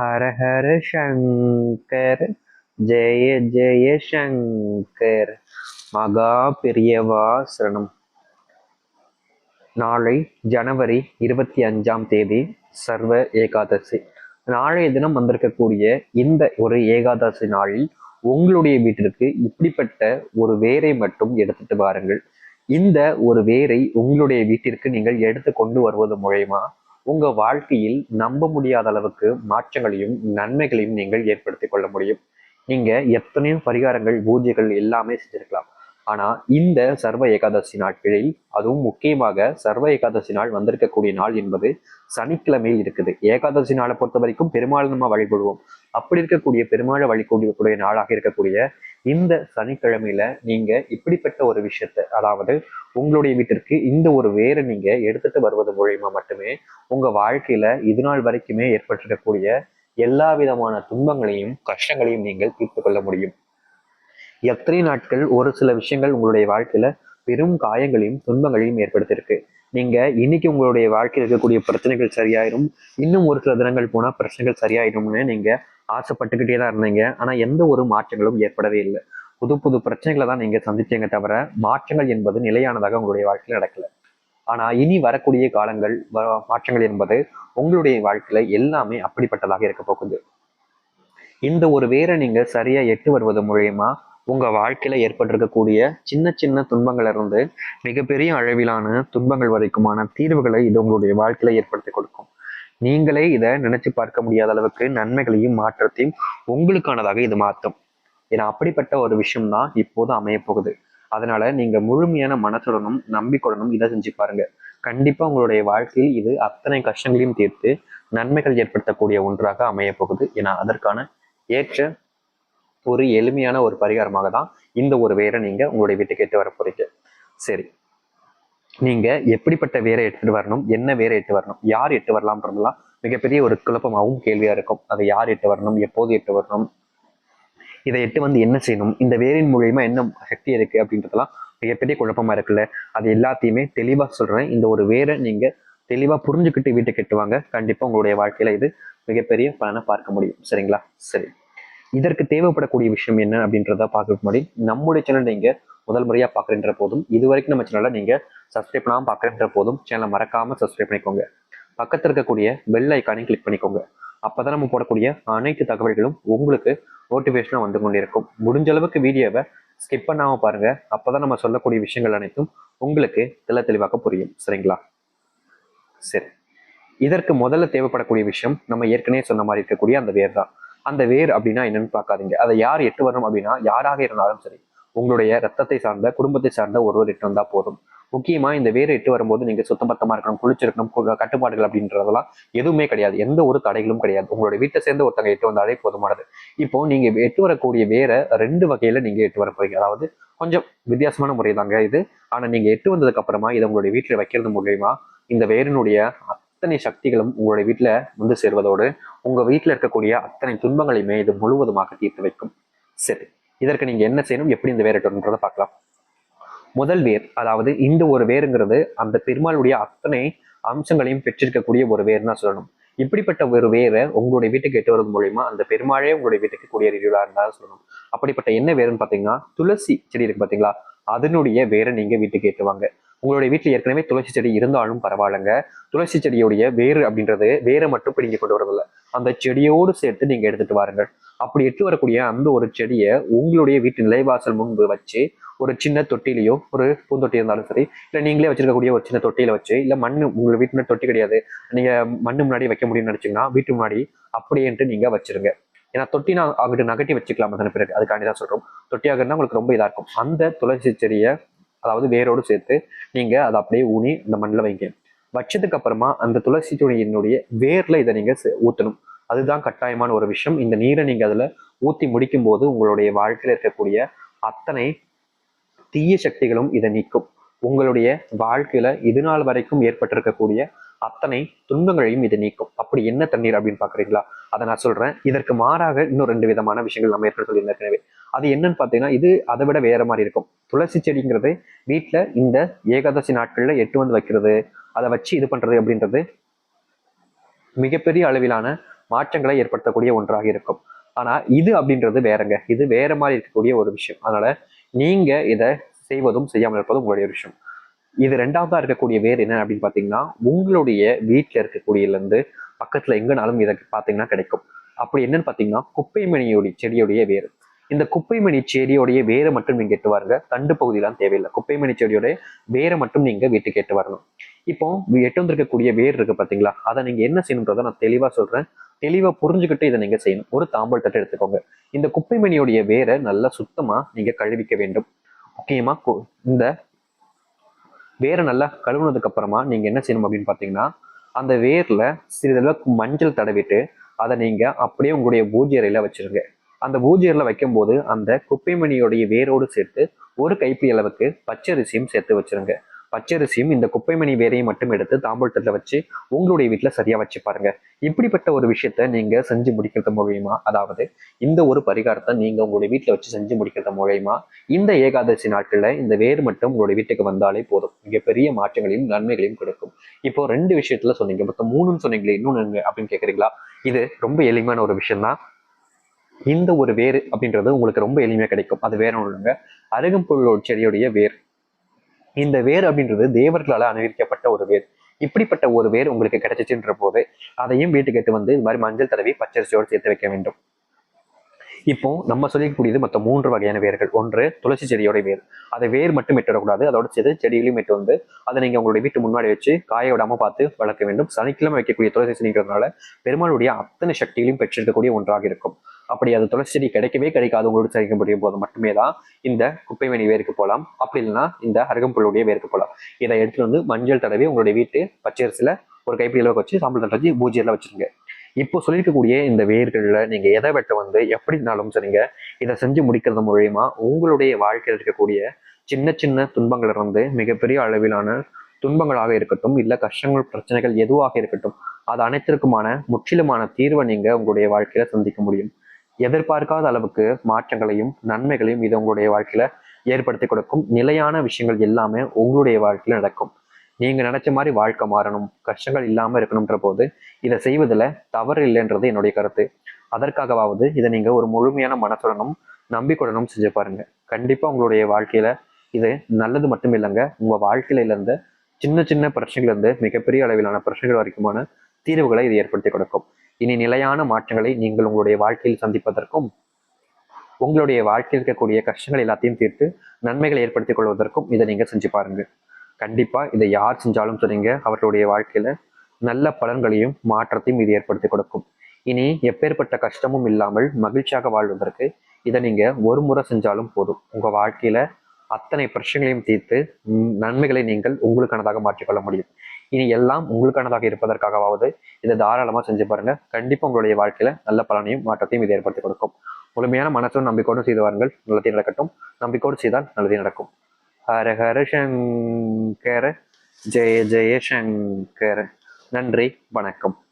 ஹர ஹர சங்கர் ஜெய ஜெய சங்கர் மகா பெரியவா சரணம். நாளை ஜனவரி இருபத்தி அஞ்சாம் தேதி சர்வ ஏகாதசி. நாளைய தினம் வந்திருக்கக்கூடிய இந்த ஒரு ஏகாதசி நாளில் உங்களுடைய வீட்டிற்கு இப்படிப்பட்ட ஒரு வேரை மட்டும் எடுத்துட்டு வாருங்கள். இந்த ஒரு வேரை உங்களுடைய வீட்டிற்கு நீங்கள் எடுத்து கொண்டு வருவது மூலயமா உங்க வாழ்க்கையில் நம்ப முடியாத அளவுக்கு மாற்றங்களையும் நன்மைகளையும் நீங்கள் ஏற்படுத்திக் கொள்ள முடியும். நீங்க எத்தனையோ பரிகாரங்கள் பூஜைகள் எல்லாமே செஞ்சிருக்கலாம். ஆனால் இந்த சர்வ ஏகாதசி நாட்களில் அதுவும் முக்கியமாக சர்வ ஏகாதசி நாள் வந்திருக்கக்கூடிய நாள் என்பது சனிக்கிழமையில் இருக்குது. ஏகாதசி நாளை பொறுத்த வரைக்கும் பெருமாள் நம்ம வழிபடுவோம். அப்படி இருக்கக்கூடிய பெருமாளை வழிபடக்கூடிய நாளாக இருக்கக்கூடிய இந்த சனிக்கிழமையில நீங்க இப்படிப்பட்ட ஒரு விஷயத்த அதாவது உங்களுடைய வீட்டிற்கு இந்த ஒரு வேரை நீங்க எடுத்துட்டு வருவது மூலயமா மட்டுமே உங்க வாழ்க்கையில இது நாள் வரைக்குமே ஏற்பட்டிருக்கக்கூடிய எல்லா விதமான துன்பங்களையும் கஷ்டங்களையும் நீங்கள் தீர்த்து கொள்ள முடியும். எத்தனை நாட்கள் ஒரு சில விஷயங்கள் உங்களுடைய வாழ்க்கையில பெரும் காயங்களையும் துன்பங்களையும் ஏற்படுத்தியிருக்கு. நீங்க இன்னைக்கு உங்களுடைய வாழ்க்கையில் இருக்கக்கூடிய பிரச்சனைகள் சரியாயிரும். இன்னும் ஒரு சில தினங்கள் போனா பிரச்சனைகள் சரியாயிடும்னு நீங்க ஆசைப்பட்டுக்கிட்டே தான் இருந்தீங்க. ஆனா எந்த ஒரு மாற்றங்களும் ஏற்படவே இல்லை. புது புது பிரச்சனைகளை தான் நீங்க சந்திச்சீங்க தவிர மாற்றங்கள் என்பது நிலையானதாக உங்களுடைய வாழ்க்கையில் நடக்கல. ஆனா இனி வரக்கூடிய காலங்கள் மாற்றங்கள் என்பது உங்களுடைய வாழ்க்கையில எல்லாமே அப்படிப்பட்டதாக இருக்க போகுது. இந்த ஒரு வேரை நீங்க சரியா எட்டு வருவது மூலயமா உங்கள் வாழ்க்கையில் ஏற்பட்டிருக்கக்கூடிய சின்ன சின்ன துன்பங்களிலிருந்து மிகப்பெரிய அளவிலான துன்பங்கள் வரைக்குமான தீர்வுகளை இது உங்களுடைய வாழ்க்கையில் ஏற்படுத்தி கொடுக்கும். நீங்களே இதை நினைச்சு பார்க்க முடியாத அளவுக்கு நன்மைகளையும் மாற்றத்தையும் உங்களுக்கானதாக இது மாற்றும். ஏன்னா அப்படிப்பட்ட ஒரு விஷயம் தான் இப்போது அமைய போகுது. அதனால நீங்க முழுமையான மனசுடனும் நம்பிக்கையுடனும் இதை செஞ்சு பாருங்க. கண்டிப்பா உங்களுடைய வாழ்க்கையில் இது அத்தனை கஷ்டங்களையும் தீர்த்து நன்மைகள் ஏற்படுத்தக்கூடிய ஒன்றாக அமைய போகுது. ஏன்னா அதற்கான ஏற்ற ஒரு எளிமையான ஒரு பரிகாரமாக தான் இந்த ஒரு வேரை நீங்க உங்களுடைய வீட்டுக்கு எட்டு வர போறீங்க. சரி. நீங்க எப்படிப்பட்ட வேரை எடுத்துட்டு வரணும்? என்ன வேரை எட்டு வரணும்? யார் எட்டு வரலாம்ன்றதுலாம் மிகப்பெரிய ஒரு குழப்பமாகவும் கேள்வியா இருக்கும். அதை யார் எட்டு வரணும்? எப்போது எட்டு வரணும்? இதை எட்டு வந்து என்ன செய்யணும்? இந்த வேரின் மூலியமா என்ன சக்தி இருக்கு அப்படின்றதெல்லாம் மிகப்பெரிய குழப்பமா இருக்குல்ல. அது எல்லாத்தையுமே தெளிவா சொல்றேன். இந்த ஒரு வேரை நீங்க தெளிவா புரிஞ்சுக்கிட்டு வீட்டை கெட்டுவாங்க கண்டிப்பா உங்களுடைய வாழ்க்கையில இது மிகப்பெரிய பலனை பார்க்க முடியும். சரிங்களா? சரி. இதற்கு தேவைப்படக்கூடிய விஷயம் என்ன அப்படின்றத பார்க்கறதுக்கு முன்னாடி நம்முடைய சேனல் நீங்க முதல் முறையா பாக்குறன்ற போதும் இது வரைக்கும் நம்ம சேனலை நீங்க சப்ஸ்கிரைப் பண்ணாமல் பாக்குறன்ற போதும் சேனலை மறக்காம சப்ஸ்கிரைப் பண்ணிக்கோங்க. பக்கத்தில் இருக்கக்கூடிய பெல் ஐக்கானையும் கிளிக் பண்ணிக்கோங்க. அப்பதான் நம்ம போடக்கூடிய அனைத்து தகவல்களும் உங்களுக்கு நோட்டிஃபிகேஷனாக வந்து கொண்டிருக்கும். முடிஞ்ச அளவுக்கு வீடியோவை ஸ்கிப் பண்ணாமல் பாருங்க. அப்பதான் நம்ம சொல்லக்கூடிய விஷயங்கள் அனைத்தும் உங்களுக்கு தெள்ள தெளிவாக புரியும். சரிங்களா? சரி. இதற்கு முதல்ல தேவைப்படக்கூடிய விஷயம் நம்ம ஏற்கனவே சொன்ன மாதிரி இருக்கக்கூடிய அந்த வேர் தான் அந்த வேர் அப்படின்னா என்னன்னு பார்க்காதீங்க. அதை யார் எட்டு வரணும் அப்படின்னா யாராக இருந்தாலும் சரி உங்களுடைய ரத்தத்தை சார்ந்த குடும்பத்தை சார்ந்த ஒருவர் எட்டு வந்தால் போதும். முக்கியமாக இந்த வேறு எட்டு வரும்போது நீங்கள் சுத்தபத்தமாக இருக்கணும் குளிச்சிருக்கணும் கட்டுப்பாடுகள் அப்படின்றதெல்லாம் எதுவுமே கிடையாது. எந்த ஒரு தடைகளும் கிடையாது. உங்களுடைய வீட்டை சேர்ந்து ஒருத்தங்க எட்டு வந்தாலே போதுமானது. இப்போ நீங்கள் எட்டு வரக்கூடிய வேற ரெண்டு வகையில் நீங்கள் எட்டு வர போறீங்க. அதாவது கொஞ்சம் வித்தியாசமான முறை தாங்க இது. ஆனால் நீங்கள் எட்டு வந்ததுக்கு அப்புறமா இதை உங்களுடைய வீட்டில் வைக்கிறது மூலயமா இந்த வேரினுடைய அத்தனை சக்திகளும் உங்களுடைய வீட்டில் வந்து சேர்வதோடு உங்க வீட்டில் இருக்கக்கூடிய அத்தனை துன்பங்களையுமே இது முழுவதுமாக தீர்த்து வைக்கும். சரி இதற்கு நீங்க என்ன செய்யணும் எப்படி இந்த வேர் பார்க்கலாம். முதல் வேர் அதாவது இந்த ஒரு வேருங்கிறது அந்த பெருமாளுடைய அத்தனை அம்சங்களையும் பெற்றிருக்கக்கூடிய ஒரு வேர்னா சொல்லணும். இப்படிப்பட்ட ஒரு வேரை உங்களுடைய வீட்டுக்கு எட்டு வருவது மூலியமா அந்த பெருமாளே உங்களுடைய வீட்டுக்கு குடியேறியுள்ளா இருந்தாலும் சொல்லணும். அப்படிப்பட்ட என்ன வேறுன்னு பாத்தீங்கன்னா துளசி செடி இருக்கு பாத்தீங்களா அதனுடைய வேரை நீங்க வீட்டுக்கு ஏற்றுவாங்க. உங்களுடைய வீட்டில் ஏற்கனவே துளசி செடி இருந்தாலும் பரவாயில்லைங்க. துளசி செடியுடைய வேறு அப்படின்றது வேரை மட்டும் பிடிங்க கொண்டு வரதில்லை. அந்த செடியோடு சேர்த்து நீங்க எடுத்துட்டு வாருங்கள். அப்படி எட்டு வரக்கூடிய அந்த ஒரு செடியை உங்களுடைய வீட்டு நிலைவாசல் முன்பு வச்சு ஒரு சின்ன தொட்டிலையோ ஒரு பூந்தொட்டி இருந்தாலும் சரி இல்லை நீங்களே வச்சிருக்கக்கூடிய ஒரு சின்ன தொட்டியில வச்சு இல்லை மண் உங்கள் வீட்டு தொட்டி கிடையாது. நீங்க மண்ணு முன்னாடி வைக்க முடியும்னு நினைச்சீங்கன்னா வீட்டு முன்னாடி அப்படியேன்ட்டு நீங்க வச்சிருங்க. ஏன்னா தொட்டி நான் அங்கிட்டு நகட்டி வச்சுக்கலாம் அதன பிறகு அதுக்காண்டி தான் சொல்றோம். தொட்டியாக இருந்தால் உங்களுக்கு ரொம்ப இதாக இருக்கும். அந்த துளசி செடியை அதாவது வேரோடு சேர்த்து நீங்க அதை அப்படியே ஊனி அந்த மண்ணில் வைங்க. வச்சதுக்கு அப்புறமா அந்த துளசி துணியினுடைய வேர்ல இதை நீங்க ஊற்றணும் அதுதான் கட்டாயமான ஒரு விஷயம். இந்த நீரை நீங்க அதுல ஊற்றி முடிக்கும் போது உங்களுடைய வாழ்க்கையில இருக்கக்கூடிய அத்தனை தீய சக்திகளும் இதை நீக்கும். உங்களுடைய வாழ்க்கையில இது நாள் வரைக்கும் ஏற்பட்டிருக்கக்கூடிய அத்தனை துன்பங்களையும் இது நீக்கும். அப்படி என்ன தண்ணீர் அப்படின்னு பாக்குறீங்களா அதை நான் சொல்றேன். இதற்கு மாறாக இன்னும் ரெண்டு விதமான விஷயங்கள் நம்ம ஏற்பட சொல்லி ஏற்கனவே அது என்னன்னு பாத்தீங்கன்னா இது அதை விட வேற மாதிரி இருக்கும். துளசி செடிங்கிறது வீட்டுல இந்த ஏகாதசி நாட்கள்ல எட்டு வந்து வைக்கிறது அதை வச்சு இது பண்றது அப்படின்றது மிகப்பெரிய அளவிலான மாற்றங்களை ஏற்படுத்தக்கூடிய ஒன்றாக இருக்கும். ஆனா இது அப்படின்றது வேறங்க. இது வேற மாதிரி இருக்கக்கூடிய ஒரு விஷயம். அதனால நீங்க இதை செய்வதும் செய்யாமல் இருப்பதும் உங்களுடைய விஷயம். இது ரெண்டாவதா இருக்கக்கூடிய வேர் என்ன அப்படின்னு பாத்தீங்கன்னா உங்களுடைய வீட்டுல இருக்கக்கூடியலேருந்து பக்கத்தில் பக்கத்துல எங்கனாலும் இதை பாத்தீங்கன்னா கிடைக்கும். அப்படி என்னன்னு பாத்தீங்கன்னா குப்பைமணியோடைய செடியுடைய வேர். இந்த குப்பைமணி செடியோடைய வேரை மட்டும் நீங்க எட்டு வாருங்க தண்டு பகுதியெல்லாம் தேவையில்லை. குப்பைமணி செடியோடைய வேரை மட்டும் நீங்க வீட்டுக்கு எட்டு வரணும். இப்போ எட்டு வந்திருக்கக்கூடிய வேர் இருக்கு பாத்தீங்களா? அதை நீங்க என்ன செய்யணுன்றதை நான் தெளிவா சொல்றேன். தெளிவா புரிஞ்சுக்கிட்டு இதை நீங்க செய்யணும். ஒரு தாம்பல் தட்டு எடுத்துக்கோங்க. இந்த குப்பைமணியோடைய வேரை நல்லா சுத்தமா நீங்க கழுவிக்க வேண்டும். முக்கியமா இந்த வேரை நல்லா கழுவுனதுக்கு அப்புறமா நீங்க என்ன செய்யணும் அப்படின்னு பாத்தீங்கன்னா அந்த வேர்ல சிறிதளவுக்கு மஞ்சள் தடவிட்டு அதை நீங்க அப்படியே உங்களுடைய பூஜை அறையில வச்சிருங்க. அந்த பூஜை அறையில வைக்கும்போது அந்த குப்பைமணியோடைய வேரோடு சேர்த்து ஒரு கைப்பிடி அளவுக்கு பச்சரிசியும் சேர்த்து வச்சிருங்க. பச்சரிசியும் இந்த குப்பைமணி வேரையும் மட்டும் எடுத்து தாம்பூலத்தில் வச்சு உங்களுடைய வீட்டில் சரியா வச்சு பாருங்க. இப்படிப்பட்ட ஒரு விஷயத்த நீங்க செஞ்சு முடிக்கிறது மூலயமா அதாவது இந்த ஒரு பரிகாரத்தை நீங்க உங்களுடைய வீட்டில் வச்சு செஞ்சு முடிக்கிறது மூலயமா இந்த ஏகாதசி நாட்களில் இந்த வேர் மட்டும் உங்களுடைய வீட்டுக்கு வந்தாலே போதும். மிகப்பெரிய மாற்றங்களையும் நன்மைகளையும் கொடுக்கும். இப்போ ரெண்டு விஷயத்துல சொன்னீங்க. மொத்தம் மூணுன்னு சொன்னீங்களே இன்னொன்னு அப்படின்னு கேட்குறீங்களா இது ரொம்ப எளிமையான ஒரு விஷயம் தான் இந்த ஒரு வேர் அப்படின்றது உங்களுக்கு ரொம்ப எளிமையாக கிடைக்கும். அது வேற ஒன்றுங்க இல்லைங்க. அருகம்புல்லோட செடியுடைய வேர். இந்த வேர் அப்படின்றது தேவர்களால் அனுகரிக்கப்பட்ட ஒரு வேர். இப்படிப்பட்ட ஒரு வேர் உங்களுக்கு கிடைச்சிச்சுன்ற போது அதையும் வீட்டுக்கு எடுத்து வந்து இந்த மாதிரி மஞ்சள் தடவி பச்சரிசியோடு சேர்த்து வைக்க வேண்டும். இப்போ நம்ம சொல்லிக்கக்கூடியது மொத்தம் மூன்று வகையான வேர்கள். ஒன்று துளசி செடியோட வேர். அதை வேர் மட்டும் விட்டுறக்கூடாது அதோட சேர்த்து செடிகளையும் விட்டு வந்து அதை நீங்க உங்களுடைய வீட்டு முன்னாடி வச்சு காய விடாம பார்த்து வளர்க்க வேண்டும். சனிக்கிழமை வைக்கக்கூடிய துளசி செடிங்கிறதுனால பெருமாளுடைய அத்தனை சக்திகளையும் பெற்றிருக்கக்கூடிய ஒன்றாக இருக்கும். அப்படி அது துளசி செடி கிடைக்கவே கிடைக்காது. உங்களோட சரிக்க முடியும் போது மட்டுமே தான் இந்த குப்பைமணி வேருக்கு போகலாம். அப்படி இல்லைன்னா இந்த அருகம்புல்லுடைய வேருக்கு போகலாம். இதை எடுத்துட்டு வந்து மஞ்சள் தடவி உங்களுடைய வீட்டு பச்சரிசியில ஒரு கைப்பிடி அளவுக்கு வச்சு சாம்பல் தட்டு வச்சு வச்சிருங்க. இப்போ சொல்லியிருக்கக்கூடிய இந்த வேர்களில் நீங்கள் எதை வெட்ட வந்து எப்படினாலும் சரிங்க இதை செஞ்சு முடிக்கிறது மூலயமா உங்களுடைய வாழ்க்கையில் இருக்கக்கூடிய சின்ன சின்ன துன்பங்கள் இருந்து மிகப்பெரிய அளவிலான துன்பங்களாக இருக்கட்டும் இல்லை கஷ்டங்கள் பிரச்சனைகள் எதுவாக இருக்கட்டும் அது அனைத்திற்குமான முற்றிலுமான தீர்வை நீங்கள் உங்களுடைய வாழ்க்கையில் சந்திக்க முடியும். எதிர்பார்க்காத அளவுக்கு மாற்றங்களையும் நன்மைகளையும் இது உங்களுடைய வாழ்க்கையில் ஏற்படுத்தி கொடுக்கும். நிலையான விஷயங்கள் எல்லாமே உங்களுடைய வாழ்க்கையில் நடக்கும். நீங்கள் நினச்ச மாதிரி வாழ்க்கை மாறணும் கஷ்டங்கள் இல்லாமல் இருக்கணுன்ற போது இதை செய்வதில் தவறு இல்லைன்றது என்னுடைய கருத்து. அதற்காகவாவது இதை நீங்கள் ஒரு முழுமையான மனசுடனும் நம்பிக்கையுடனும் செஞ்சு பாருங்கள் கண்டிப்பாக உங்களுடைய வாழ்க்கையில் இது நல்லது மட்டும் இல்லைங்க. உங்கள் வாழ்க்கையிலேருந்து சின்ன சின்ன பிரச்சனைகள்லேருந்து மிகப்பெரிய அளவிலான பிரச்சனைகள் வரைக்குமான தீர்வுகளை இது ஏற்படுத்தி கொடுக்கும். இனி நிலையான மாற்றங்களை நீங்கள் உங்களுடைய வாழ்க்கையில் சந்திப்பதற்கும் உங்களுடைய வாழ்க்கையில் இருக்கக்கூடிய கஷ்டங்கள் எல்லாத்தையும் தீர்த்து நன்மைகளை ஏற்படுத்திக் கொள்வதற்கும் இதை நீங்கள் செஞ்சு பாருங்கள் கண்டிப்பாக இதை யார் செஞ்சாலும் சரிங்க. அவர்களுடைய வாழ்க்கையில் நல்ல பலன்களையும் மாற்றத்தையும் இது ஏற்படுத்தி கொடுக்கும். இனி எப்பேற்பட்ட கஷ்டமும் இல்லாமல் மகிழ்ச்சியாக வாழ்வதற்கு இதை நீங்கள் ஒரு முறை செஞ்சாலும் போதும். உங்கள் வாழ்க்கையில் அத்தனை பிரச்சனைகளையும் தீர்த்து நன்மைகளை நீங்கள் உங்களுக்கானதாக மாற்றிக்கொள்ள முடியும். இனி எல்லாம் உங்களுக்கானதாக இருப்பதற்காகவாவது இதை தாராளமாக செஞ்சு பாருங்கள் கண்டிப்பாக உங்களுடைய வாழ்க்கையில் நல்ல பலனையும் மாற்றத்தையும் இது ஏற்படுத்தி கொடுக்கும். முழுமையான மனசும் நம்பிக்கையோடு செய்து வாருங்கள். நல்லதே நடக்கட்டும். நம்பிக்கையோடு செய்தால் நல்லதே நடக்கும். ஹர ஹர சங்கர ஜெய ஜெய சங்கர. நன்றி வணக்கம்.